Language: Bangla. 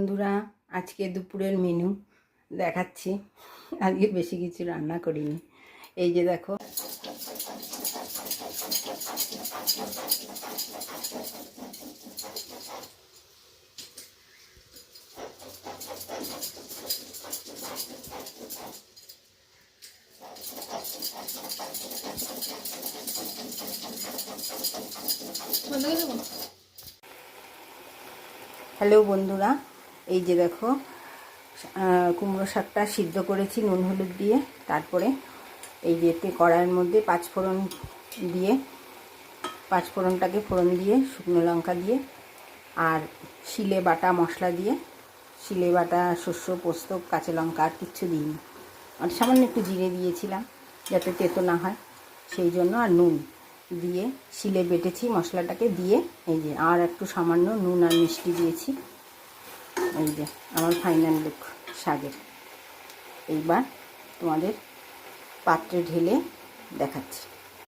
বন্ধুরা আজকে দুপুরের মেনু দেখাচ্ছি। আজকে বেশি কিছু রান্না করিনি। এই যে দেখো। হ্যালো বন্ধুরা। এই যে দেখো কুমড়ো শাকটা সিদ্ধ করেছি নুন হলুদ দিয়ে। তারপরে এই যে এতে কড়াইয়ের মধ্যে পাঁচ ফোড়ন দিয়ে, পাঁচ ফোড়নটাকে ফোড়ন দিয়ে, শুকনো লঙ্কা দিয়ে আর শিলে বাটা মশলা দিয়ে। শিলে বাটা, শস্য, পোস্ত, কাঁচা লঙ্কা আর কিচ্ছু দিইনি। আর সামান্য একটু জিরে দিয়েছিলাম যাতে তেতো না হয়। সেই জন্য আর নুন দিয়ে শিলে বেটেছি মশলাটাকে দিয়ে, এই যে আর একটু সামান্য নুন আর মিষ্টি দিয়েছি। এই যে আমার ফাইনাল লুক শাকের এইবার তোমাদের পাত্রে ঢেলে দেখাচ্ছি।